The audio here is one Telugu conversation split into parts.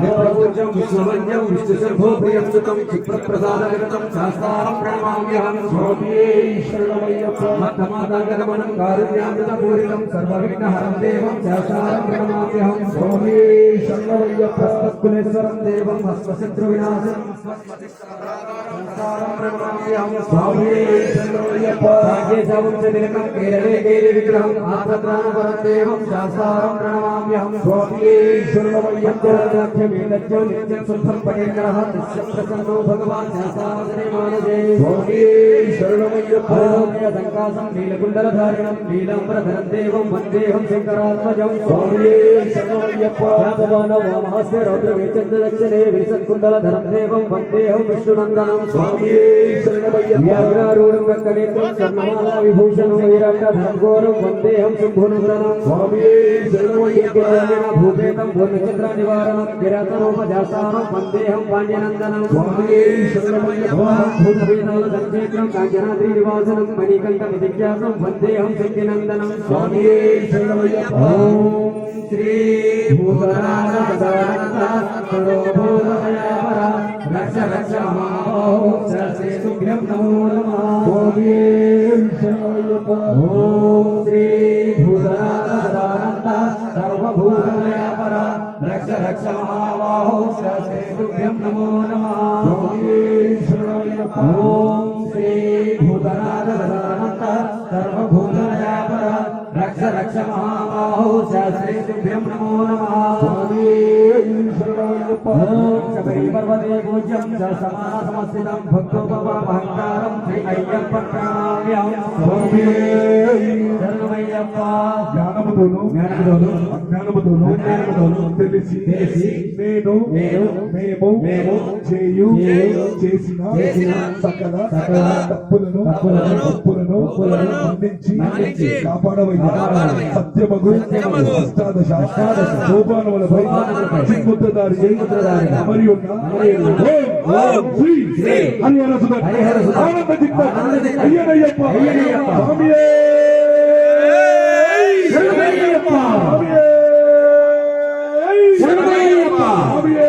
ಮೂರು ऊर्जम विश्ववन्यम विश्वशर्भो प्रियस्तकम क्षिप्रत प्रसादगरतम शास्तारम प्रणमाम्यहम स्वरूपीश्वरमय्यप मध्यमादागरमनं कारुण्यामृतपूरितं सर्वविघ्नहरं देवं शास्तारम प्रणमाम्यहम स्वरूपीश्वरमय्यप हस्तकुलेश्वरं देवं हस्तशत्रुविनाशं शास्तारम प्रणमाम्यहम स्वरूपीश्वरमय्यप भाग्येशावुच्चतिलकं केरले केरविग्रहं आत्मत्राणपरं देवं शास्तारम प्रणमाम्यहम स्वरूपीश्वरमय्यप जलदाख्यमेलज्ज नित्यं नित्यं सुद्धं परेग्रहः तिष्ठं प्रसन्नो भगवान् सहसावसरे मानजे स्वामी शरणमय्यप्पा शङ्कासं नीलकुण्डलधारिणं नीलाम्बरधरं देवं वन्देऽहं शङ्करात्मजं स्वामी शरणमय्यप्पा भगवान् वामहस्य रौद्रवेचन्द्रलक्षणे विसत्कुण्डलधरं देवं वन्देऽहं विष्णुनन्दनं स्वामी शरणमय्यप्पारूढं रक्तनेत्रं कर्णमाला विभूषणं वैराट्टधरं घोरं वन्देऽहं शुम्भुनुग्रहं स्वामी शरणमय्यप्पा भूपेतं भूर्णचन्द्रनिवारणं विरातरूप కిరాతరూపజాసారం వందేహం పాండ్యనందనం భూతవేదాల సంక్షేత్రం కాంచనాద్రి నివాసనం మణికంఠం విఖ్యాతం వందేహం శక్తినందనం. ఓం శ్రీ సర్వభూతదయాపర రక్ష రక్ష శ్రీ సుగ్రం నమో నమః ఓం శ్రీ శ్రీ సుగ్రం నమో నమః ఓం శ్రీ భూతనాథ సర్వభూతదయాపర రక్ష రక్ష మహాబాహో శ్రీ సుగ్రం నమో నమః శబరిపర్వతే పూజ్యం స సమాన సమస్థితం భక్తోపమహంకారం శ్రీ అయ్యప్ప ప్రణామ్యం శరణమయ్యప్ప జ్ఞానముతోను తెలిసి నేను నేను మేము మేము చేయు చేసిన సకల తప్పులను తప్పులను మన్నించి కాపాడవయ్యా. సత్యమగు అష్టాదశ అష్టాదశ సోపానములపై చిన్ముద్రదారి శ్రీ హరిహర సుధ. హరిహర సుధ. ఆనంద చిత్త ఆనంద చిత్త అయ్యనయ్యప్ప. అయ్యనయ్యప్ప. స్వామియే శరణమయ్యప్ప స్వామియే శరణమయ్యప్ప స్వామియే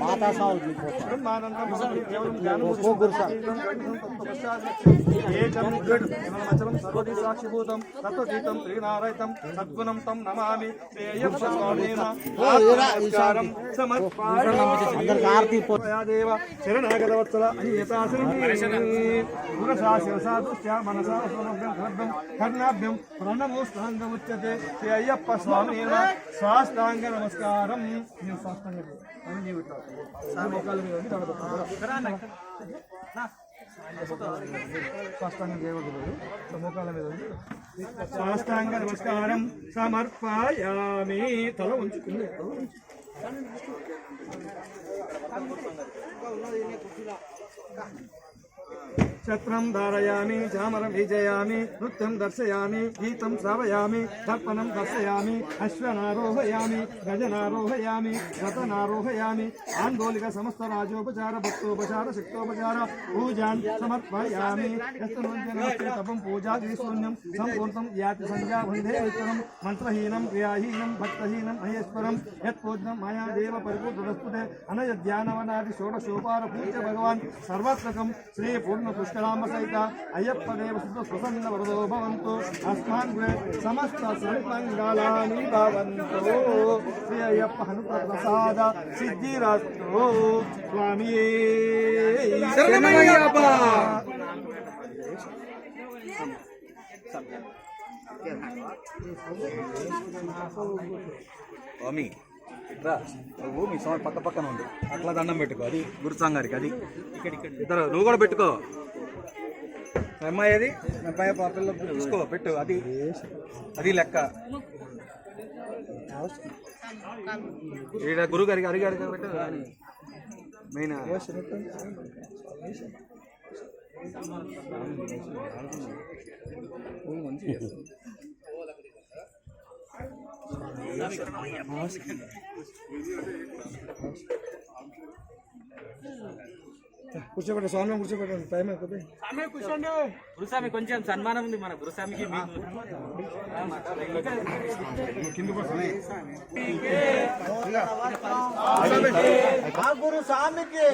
మాతా సాగు సాక్షిభూతం తత్వతీతం శ్రీనారాయణం సద్గుణం తం నమామి శరణాగతవత్సల కర్ణాభ్యం ప్రణమోష్టాంగముచ్యతే శ్రీ అయ్యప్ప స్వామి స్వాష్టాంగ నమస్కారం నేను స్వాష్టాంగ అని జీవితాను మోకాల మీద సాష్టాంగ నమస్కారం సమర్పయామి. తల ఉంచుకుంది. తల ఛత్రం ధారయామి చామరం విజయామి నృత్యం దర్శయామి గీతం శ్రావయామి దర్పణం దర్శయామి అశ్వనారోహయామి గజనారోహయామి రతనారోహయామి ఆందోళిక సమస్త రాజోపచార భక్తోపచార శక్తోపచార పూజాన్ సమర్పయామి. తపం పూజా శూన్యం సంపూర్ణం యాతి సంధ్యా వందే విత్తరం మంత్రహీనం క్రియాహీనం భక్తహీనం మహేశ్వరం యత్పూజ్యం మాయా దేవ పరిపూర్ణస్తుతే అనయ ధ్యానవనాది షోడశోపార పూజ భగవాన్ సర్వాత్మకం శ్రీ పూర్ణ పుష్కరామ సహిత అయ్యప్ప దేవ ప్రసన్న వరదో భవంతు. అస్మాన్ సమస్త సన్మంగళాని భవంతు. శ్రీ అయ్యప్ప హనుమ ప్రసాద సిద్ధిరస్తు. స్వామి శరణమయ్యప్ప! స్వామి రా. స్వామి పక్క పక్కన ఉంది. అట్లా దండం పెట్టుకో అది గురుసాంగారికి అది. ఇద్దరు నువ్వు కూడా పెట్టుకో. అమ్మాయి అది మీ అబ్బాయి పాప తీసుకో పెట్టు. అది అది లెక్క. ఈడ గురువు గారికి అరిగారికి పెట్టు. మెయిన్. కూర్చోబెట్ట స్వామి కూర్చోబెట్టండి టైం అయిపోతుంది గురుస్వామి కొంచెం సన్మానం ఉంది మన గురుస్వామికి మీకు మా గురు స్వామికి.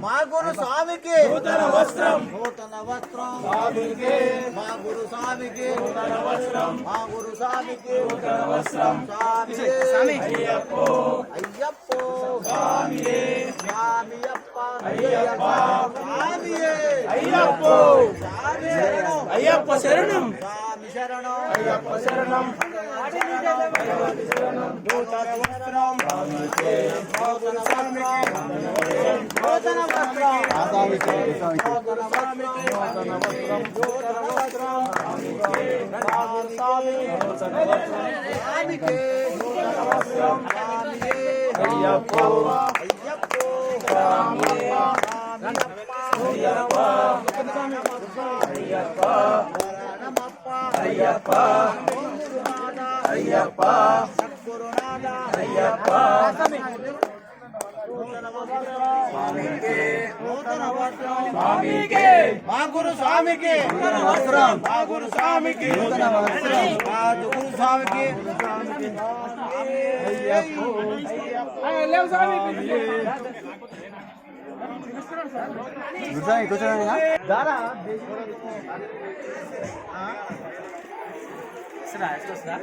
మా గురు స్వామికి. నూతన వస్త్రం. నూతన వస్త్రం. మా గురు స్వామికి. నూతన వస్త్రం. మా గురు స్వామికి. నూతన వస్త్రం. స్వామి అయ్యప్పో అయ్యప్పో. స్వామి స్వామి అయ్యప్పో శరణం. అయ్యప్ప శరణం. నూతన వస్త్రం నూతన వస్త్రం. నూతన వస్త్రం. నూతన నూతన అయ్యప్పో. అయ్యప్ప అయ్యప్ప అయ్యప్ప స్వామికి నూతన వస్త్రం మా గురు స్వామికి నూతన వస్త్రం మా గురు స్వామికి నూతన వస్త్రం మా గురు స్వామికి అయ్యప్పో దారా వస్తుందా వస్తుందా